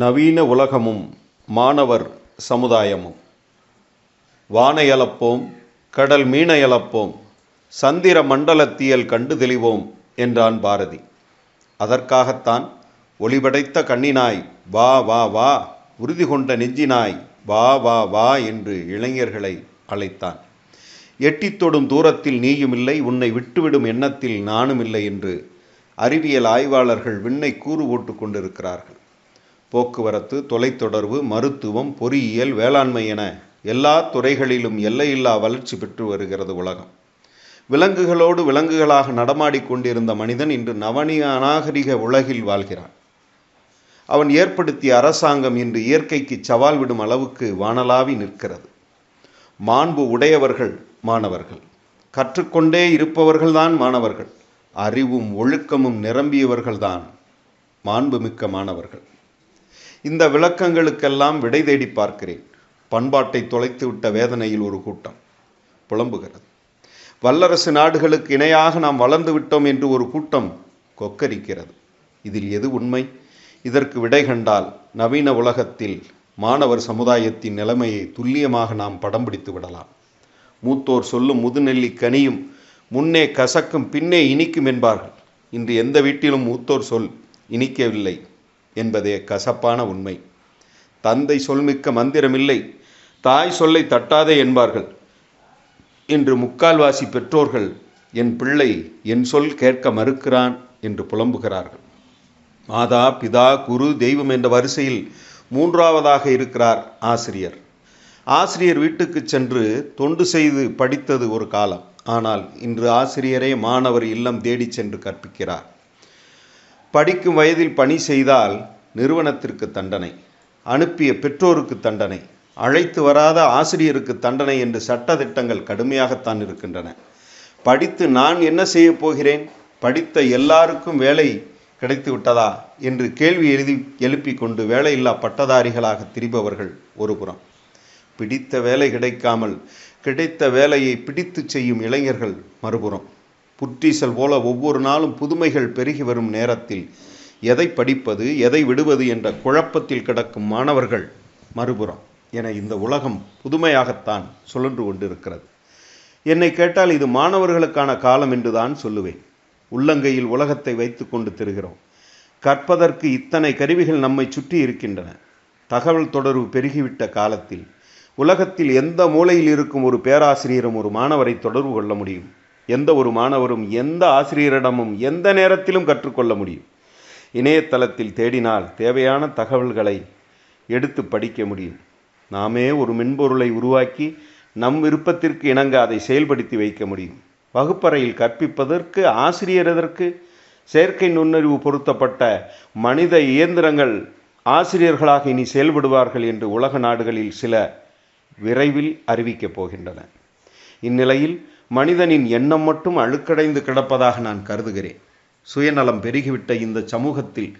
நவீன உலகமும் மாணவர் சமுதாயமும். வான எழப்போம் கடல் மீன எழப்போம் சந்திர மண்டலத்தியல் கண்டு தெளிவோம் என்றான் பாரதி. அதற்காகத்தான் ஒளிபடைத்த கண்ணினாய் வா வா வா உறுதி கொண்ட நெஞ்சினாய் வா வா வா என்று இளைஞர்களை அழைத்தான். எட்டித் தொடும் தூரத்தில் நீயும் இல்லை உன்னை விட்டுவிடும் எண்ணத்தில் நானும் இல்லை என்று அறிவியல் ஆய்வாளர்கள் விண்ணை கூறு போட்டு கொண்டிருக்கிறார்கள். போக்குவரத்து தொலைத்தொடர்பு மருத்துவம் பொறியியல் வேளாண்மை என எல்லா துறைகளிலும் எல்லையில்லா வளர்ச்சி பெற்று வருகிறது உலகம். விலங்குகளோடு விலங்குகளாக நடமாடிக் கொண்டிருந்த மனிதன் இன்று நவனிய நாகரிக உலகில் வாழ்கிறான். அவன் ஏற்படுத்திய அரசாங்கம் இன்று இயற்கைக்கு சவால் விடும் அளவுக்கு வானலாவி நிற்கிறது. மாண்பு உடையவர்கள் மாணவர்கள். கற்றுக்கொண்டே இருப்பவர்கள்தான் மாணவர்கள். அறிவும் ஒழுக்கமும் நிரம்பியவர்கள்தான் மாண்புமிக்க மாணவர்கள். இந்த விளக்கங்களுக்கெல்லாம் விடை தேடி பார்க்கிறேன். பண்பாட்டை தொலைத்துவிட்ட வேதனையில் ஒரு கூட்டம் புலம்புகிறது. வல்லரசு நாடுகளுக்கு இணையாக நாம் வளர்ந்து விட்டோம் என்று ஒரு கூட்டம் கொக்கரிக்கிறது. இதில் எது உண்மை? இதற்கு விடை கண்டால் நவீன உலகத்தில் மாணவர் சமுதாயத்தின் நிலைமையை துல்லியமாக நாம் படம் பிடித்து விடலாம். மூத்தோர் சொல்லும் முதுநெல்லி கனியும் முன்னே கசக்கும் பின்னே இனிக்கும் என்பார்கள். இன்று எந்த வீட்டிலும் மூத்தோர் சொல் இனிக்கவில்லை என்பதே கசப்பான உண்மை. தந்தை சொல்மிக்க மந்திரமில்லை தாய் சொல்லை தட்டாதே என்பார்கள். இன்று முக்கால்வாசி பெற்றோர்கள் என் பிள்ளை என் சொல் கேட்க மறுக்கிறான் என்று புலம்புகிறார்கள். மாதா பிதா குரு தெய்வம் என்ற வரிசையில் மூன்றாவதாக இருக்கிறார் ஆசிரியர். ஆசிரியர் வீட்டுக்கு சென்று தொண்டு செய்து படித்தது ஒரு காலம். ஆனால் இன்று ஆசிரியரே மாணவர் இல்லம் தேடி சென்று கற்பிக்கிறார். படிக்கும் வயதில் பணி செய்தால் நிறுவனத்திற்கு தண்டனை அனுப்பிய பெற்றோருக்கு தண்டனை அழைத்து வராத ஆசிரியருக்கு தண்டனை என்று சட்ட திட்டங்கள் கடுமையாகத்தான் இருக்கின்றன. படித்து நான் என்ன செய்யப் போகிறேன்? படித்த எல்லாருக்கும் வேலை கிடைத்து விட்டதா என்று கேள்வி எழுதி எழுப்பி கொண்டு வேலையில்லா பட்டதாரிகளாக திரிபவர்கள் ஒரு புறம். பிடித்த வேலை கிடைக்காமல் கிடைத்த வேலையை பிடித்து செய்யும் இளைஞர்கள் மறுபுறம். புற்றீசல் போல ஒவ்வொரு நாளும் புதுமைகள் பெருகி வரும் நேரத்தில் எதை படிப்பது எதை விடுவது என்ற குழப்பத்தில் கிடக்கும் மாணவர்கள் மறுபுறம். என இந்த உலகம் புதுமையாகத்தான் சுழன்று கொண்டிருக்கிறது. என்னை கேட்டால் இது மாணவர்களுக்கான காலம் என்றுதான் சொல்லுவேன். உள்ளங்கையில் உலகத்தை வைத்து கொண்டு திரிகிறோம். கற்பதற்கு இத்தனை கருவிகள் நம்மை சுற்றி இருக்கின்றன. தகவல் தொடர்பு பெருகிவிட்ட காலத்தில் உலகத்தில் எந்த மூலையில் இருக்கும் ஒரு பேராசிரியரும் ஒரு மாணவரை தொடர்பு கொள்ள முடியும். எந்த ஒரு மாணவரும் எந்த ஆசிரியரிடமும் எந்த நேரத்திலும் கற்றுக்கொள்ள முடியும். இணையதளத்தில் தேடினால் தேவையான தகவல்களை எடுத்து படிக்க முடியும். நாமே ஒரு மென்பொருளை உருவாக்கி நம் விருப்பத்திற்கு இணங்க அதை செயல்படுத்தி வைக்க முடியும். வகுப்பறையில் கற்பிப்பதற்கு ஆசிரியர் எதற்கு? செயற்கை நுண்ணறிவு பொருத்தப்பட்ட மனித இயந்திரங்கள் ஆசிரியர்களாக இனி செயல்படுவார்கள் என்று உலக நாடுகளில் சில விரைவில் அறிவிக்கப் போகின்றன. இந்நிலையில் மனிதனின் எண்ணம் மட்டும் அழுக்கடைந்து கிடப்பதாக நான் கருதுகிறேன். சுயநலம் பெருகிவிட்ட இந்த சமூகத்தில்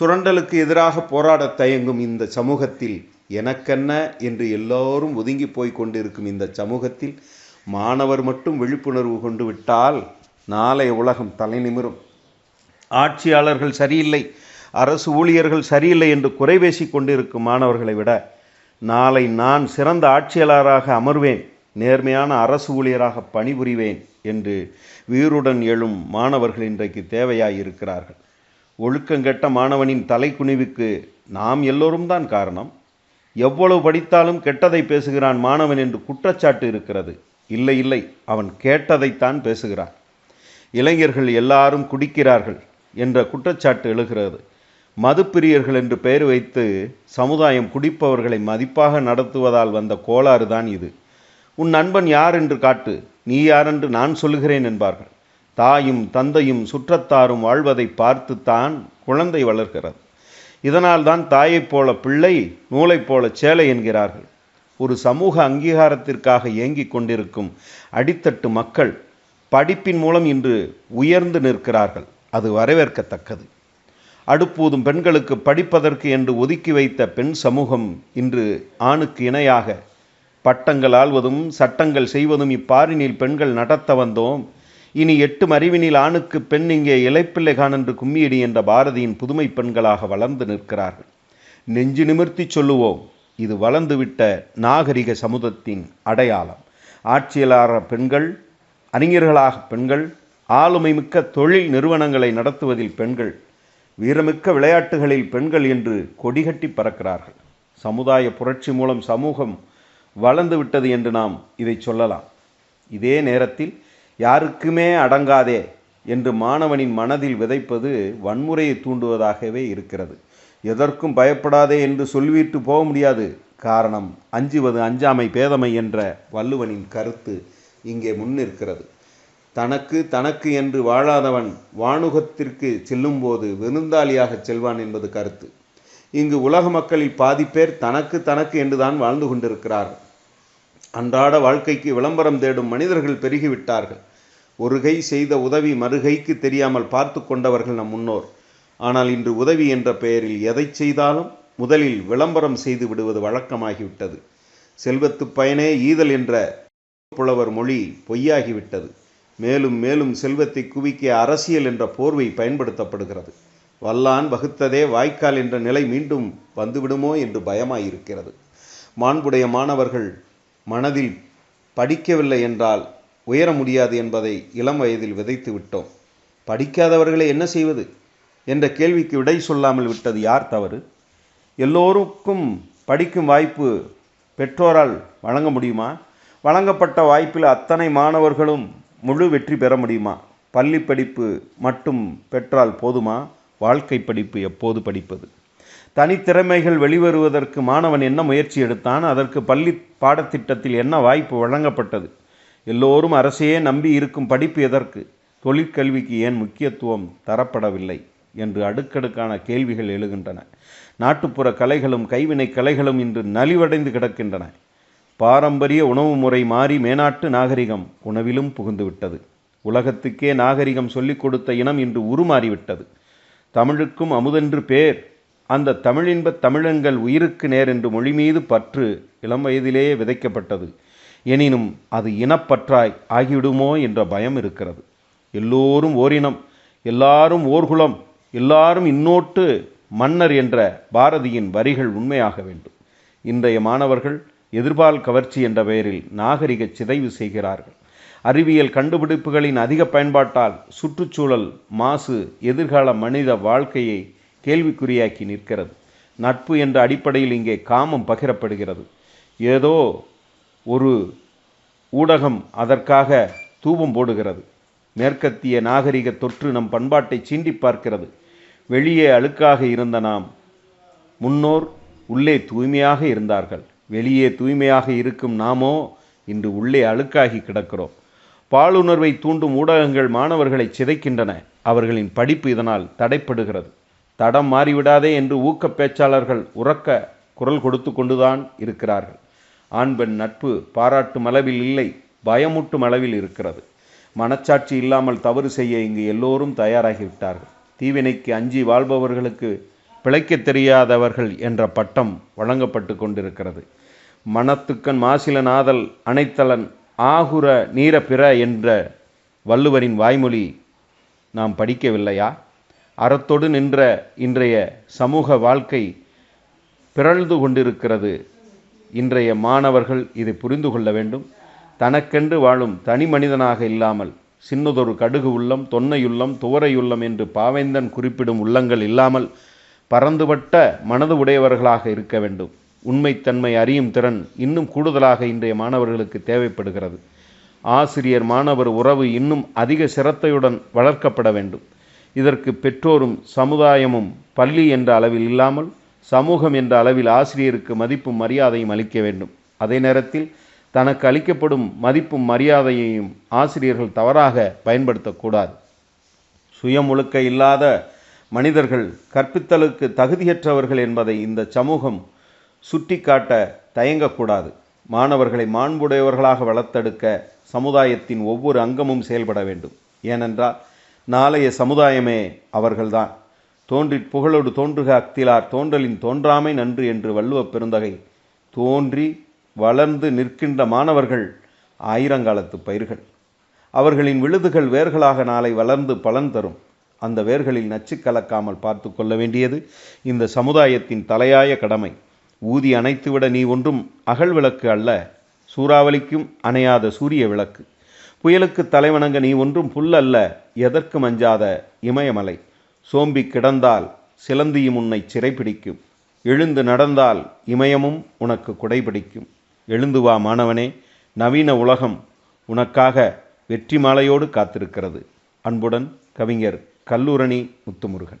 சுரண்டலுக்கு எதிராக போராடத் தயங்கும் இந்த சமூகத்தில் எனக்கென்ன என்று எல்லோரும் ஒதுங்கி போய் கொண்டிருக்கும் இந்த சமூகத்தில் மாணவர் மட்டும் விழிப்புணர்வு கொண்டு விட்டால் நாளை உலகம் தலை நிமிரும். ஆட்சியாளர்கள் சரியில்லை அரசு ஊழியர்கள் சரியில்லை என்று குறை பேசி கொண்டிருக்கும் மாணவர்களை விட நாளை நான் சிறந்த ஆட்சியாளராக அமர்வேன் நேர்மையான அரசு ஊழியராக பணிபுரிவேன் என்று வீருடன் எழும் மாணவர்கள் இன்றைக்கு தேவையாய் இருக்கிறார்கள் ஒழுக்கங்கெட்ட மாணவனின் தலைக்குனிவுக்கு நாம் எல்லோரும் தான் காரணம். எவ்வளவு படித்தாலும் கெட்டதை பேசுகிறான் மாணவன் என்று குற்றச்சாட்டு இருக்கிறது. இல்லை இல்லை அவன் கேட்டதைத்தான் பேசுகிறான். இளைஞர்கள் எல்லாரும் குடிக்கிறார்கள் என்ற குற்றச்சாட்டு எழுகிறது. மதுப்பிரியர்கள் என்று பெயர் வைத்து சமுதாயம் குடிப்பவர்களை மதிப்பாக நடத்துவதால் வந்த கோளாறு தான் இது. உன் நண்பன் யார் என்று காட்டு நீ யாரென்று நான் சொல்லுகிறேன் என்பார்கள். தாயும் தந்தையும் சுற்றத்தாரும் வாழ்வதை பார்த்துத்தான் குழந்தை வளர்கிறது. இதனால் தான் தாயைப் போல பிள்ளை நூலைப் போல சேலை என்கிறார்கள். ஒரு சமூக அங்கீகாரத்திற்காக ஏங்கிக் கொண்டிருக்கும் அடித்தட்டு மக்கள் படிப்பின் மூலம் இன்று உயர்ந்து நிற்கிறார்கள். அது வரவேற்கத்தக்கது. அடுப்பூதும் பெண்களுக்கு படிப்பதற்கு என்று ஒதுக்கி வைத்த பெண் சமூகம் இன்று ஆணுக்கு இணையாக பட்டங்கள் ஆள்வதும் சட்டங்கள் செய்வதும் இப்பாரினில் பெண்கள் நடத்த வந்தோம். இனி எட்டு அறிவினில் ஆணுக்கு பெண் இங்கே இலைப்பிள்ளை காணென்று கும்மியடி என்ற பாரதியின் புதுமை பெண்களாக வளர்ந்து நிற்கிறார்கள். நெஞ்சு நிமிர்த்தி சொல்லுவோம். இது வளர்ந்துவிட்ட நாகரிக சமூகத்தின் அடையாளம். ஆட்சியாளர் பெண்கள் அறிஞர்களாக பெண்கள் ஆளுமை மிக்க தொழில் நிறுவனங்களை நடத்துவதில் பெண்கள் வீரமிக்க விளையாட்டுகளில் பெண்கள் என்று கொடிகட்டி பறக்கிறார்கள். சமுதாய புரட்சி மூலம் சமூகம் வளர்ந்துவிட்டது என்று நாம் இதை சொல்லலாம். இதே நேரத்தில் யாருக்குமே அடங்காதே என்று மாணவனின் மனதில் விதைப்பது வன்முறையை தூண்டுவதாகவே இருக்கிறது. எதற்கும் பயப்படாதே என்று சொல்லிவிட்டு போக முடியாது. காரணம் அஞ்சுவது அஞ்சாமை பேதமை என்ற வள்ளுவனின் கருத்து இங்கே முன்னிற்கிறது. தனக்கு தனக்கு என்று வாழாதவன் வானுகத்திற்கு செல்லும்போது விருந்தாளியாக செல்வான் என்பது கருத்து. இங்கு உலக மக்களில் பாதி பேர் தனக்கு தனக்கு என்றுதான் வாழ்ந்து கொண்டிருக்கிறார். அன்றாட வாழ்க்கைக்கு விளம்பரம் தேடும் மனிதர்கள் பெருகிவிட்டார்கள். ஒரு கை செய்த உதவி மறுகைக்கு தெரியாமல் பார்த்து கொண்டவர்கள் நம் முன்னோர். ஆனால் இன்று உதவி என்ற பெயரில் எதை செய்தாலும் முதலில் விளம்பரம் செய்து விடுவது வழக்கமாகிவிட்டது. செல்வத்து பயனே ஈதல் என்ற புலவர் மொழி பொய்யாகிவிட்டது. மேலும் மேலும் செல்வத்தை குவிக்க அரசியல் என்ற போர்வை பயன்படுத்தப்படுகிறது. வல்லான் வகுத்ததே வாய்க்கால் என்ற நிலை மீண்டும் வந்துவிடுமோ என்று பயமாயிருக்கிறது. மாண்புடைய மாணவர்கள் மனதில் படிக்கவில்லை என்றால் உயர முடியாது என்பதை இளம் வயதில் விதைத்து விட்டோம். படிக்காதவர்களை என்ன செய்வது? என்ற கேள்விக்கு விடை சொல்லாமல் விட்டது யார் தவறு? எல்லோருக்கும் படிக்கும் வாய்ப்பு பெற்றோரால் வழங்க முடியுமா? வழங்கப்பட்ட வாய்ப்பில் அத்தனை மாணவர்களும் முழு வெற்றி பெற முடியுமா? பள்ளி படிப்பு மட்டும் பெற்றால் போதுமா? வாழ்க்கை படிப்பு எப்போது படிப்பது? தனித்திறமைகள் வெளிவருவதற்கு மாணவன் என்ன முயற்சி எடுத்தான்? அதற்கு பள்ளி பாடத்திட்டத்தில் என்ன வாய்ப்பு வழங்கப்பட்டது? எல்லோரும் அரசையே நம்பி இருக்கும் படிப்பு எதற்கு? தொழிற்கல்விக்கு ஏன் முக்கியத்துவம் தரப்படவில்லை? என்று அடுக்கடுக்கான கேள்விகள் எழுகின்றன. நாட்டுப்புற கலைகளும் கைவினை கலைகளும் இன்று நலிவடைந்து கிடக்கின்றன. பாரம்பரிய உணவு முறை மாறி மேனாட்டு நாகரிகம் உணவிலும் புகுந்துவிட்டது. உலகத்துக்கே நாகரிகம் சொல்லிக் கொடுத்த இனம் இன்று உருமாறிவிட்டது. தமிழுக்கும் அமுதென்று பேர். அந்த தமிழின்ப தமிழங்கள் உயிருக்கு நேர் என்று மொழி மீது பற்று இளம் வயதிலேயே விதைக்கப்பட்டது. எனினும் அது இனப்பற்றாய் ஆகிவிடுமோ என்ற பயம் இருக்கிறது. எல்லோரும் ஓரினம் எல்லாரும் ஓர்குலம். எல்லாரும் இன்னோட்டு மன்னர் என்ற பாரதியின் வரிகள் உண்மையாக வேண்டும். இன்றைய மாணவர்கள் எதிர்பால் கவர்ச்சி என்ற பெயரில் நாகரிக சிதைவு செய்கிறார்கள். அறிவியல் கண்டுபிடிப்புகளின் அதிக பயன்பாட்டால் சுற்றுச்சூழல் மாசு எதிர்கால மனித வாழ்க்கையை கேள்விக்குறியாக்கி நிற்கிறது. நட்பு என்ற அடிப்படையில் இங்கே காமம் பகிரப்படுகிறது. ஏதோ ஒரு ஊடகம் அதற்காக தூபம் போடுகிறது. மேற்கத்திய நாகரிக தொற்று நம் பண்பாட்டை சீண்டி பார்க்கிறது. வெளியே அழுக்காக இருந்த நாம் முன்னோர் உள்ளே தூய்மையாக இருந்தார்கள். வெளியே தூய்மையாக இருக்கும் நாமோ இன்று உள்ளே அழுக்காகி கிடக்கிறோம். பாலுணர்வை தூண்டும் ஊடகங்கள் மாணவர்களை சிதைக்கின்றன. அவர்களின் படிப்பு இதனால் தடைப்படுகிறது. தடம் மாறிவிடாதே என்று ஊக்க பேச்சாளர்கள் உறக்க குரல் கொடுத்து கொண்டுதான் இருக்கிறார்கள். ஆண் பெண் நட்பு பாராட்டும் அளவில் இல்லை பயமூட்டும் அளவில் இருக்கிறது. மனச்சாட்சி இல்லாமல் தவறு செய்ய இங்கு எல்லோரும் தயாராகிவிட்டார்கள். தீவினைக்கு அஞ்சி வாழ்பவர்களுக்கு பிழைக்கத் தெரியாதவர்கள் என்ற பட்டம் வழங்கப்பட்டு கொண்டிருக்கிறது. மனத்துக்கன் மாசில நாதல் அனைத்தலன் ஆகுர நீர பிற என்ற வள்ளுவரின் வாய்மொழி நாம் படிக்கவில்லையா? அறத்தொடு நின்ற இன்றைய சமூக வாழ்க்கை பிறழ்ந்து கொண்டிருக்கிறது. இன்றைய மாணவர்கள் இதை புரிந்து கொள்ள வேண்டும். தனக்கென்று வாழும் தனி மனிதனாக இல்லாமல் சின்னதொரு கடுகு உள்ளம் தொன்னையுள்ளம் துவரையுள்ளம் என்று பாவேந்தன் குறிப்பிடும் உள்ளங்கள் இல்லாமல் பறந்துபட்ட மனது உடையவர்களாக இருக்க வேண்டும். உண்மைத்தன்மை அறியும் திறன் இன்னும் கூடுதலாக இன்றைய மாணவர்களுக்கு தேவைப்படுகிறது. ஆசிரியர் மாணவர் உறவு இன்னும் அதிக சிரத்தையுடன் வளர்க்கப்பட வேண்டும். இதற்கு பெற்றோரும் சமுதாயமும் பள்ளி என்ற அளவில் இல்லாமல் சமூகம் என்ற அளவில் ஆசிரியருக்கு மதிப்பும் மரியாதையும் அளிக்க வேண்டும். அதே நேரத்தில் தனக்கு அளிக்கப்படும் மதிப்பும் மரியாதையையும் ஆசிரியர்கள் தவறாக பயன்படுத்தக்கூடாது. சுயமுழுக்க இல்லாத மனிதர்கள் கற்பித்தலுக்கு தகுதியற்றவர்கள் என்பதை இந்த சமூகம் சுட்டிக்காட்ட தயங்கக்கூடாது. மாணவர்களை மாண்புடையவர்களாக வளர்த்தெடுக்க சமுதாயத்தின் ஒவ்வொரு அங்கமும் செயல்பட வேண்டும். ஏனென்றால் நாளைய சமுதாயமே அவர்கள்தான். தோன்றிற் புகழோடு தோன்றுக அக்திலார் தோன்றலின் தோன்றாமை நன்று என்று வள்ளுவப் பெருந்தகை தோன்றி வளர்ந்து நிற்கின்ற மாணவர்கள் ஆயிரங்காலத்து பயிர்கள். அவர்களின் விழுதுகள் வேர்களாக நாளை வளர்ந்து பலன் தரும். அந்த வேர்களில் நச்சு கலக்காமல் பார்த்து கொள்ள வேண்டியது இந்த சமுதாயத்தின் தலையாய கடமை. ஊதி அணைத்துவிட நீ ஒன்றும் அகல் விளக்கு அல்ல சூறாவளிக்கும் அணையாத சூரிய விளக்கு. புயலுக்கு தலைவணங்க நீ ஒன்றும் புல் அல்ல எதற்கு மஞ்சாத இமயமலை? சோம்பி கிடந்தால் சிலந்தியும் உன்னை சிறைப்பிடிக்கும். எழுந்து நடந்தால் இமயமும் உனக்கு குடைபிடிக்கும். எழுந்து வா மாணவனே. நவீன உலகம் உனக்காக வெற்றி மாலையோடு காத்திருக்கிறது. அன்புடன் கவிஞர் கல்லூரணி முத்துமுருகன்.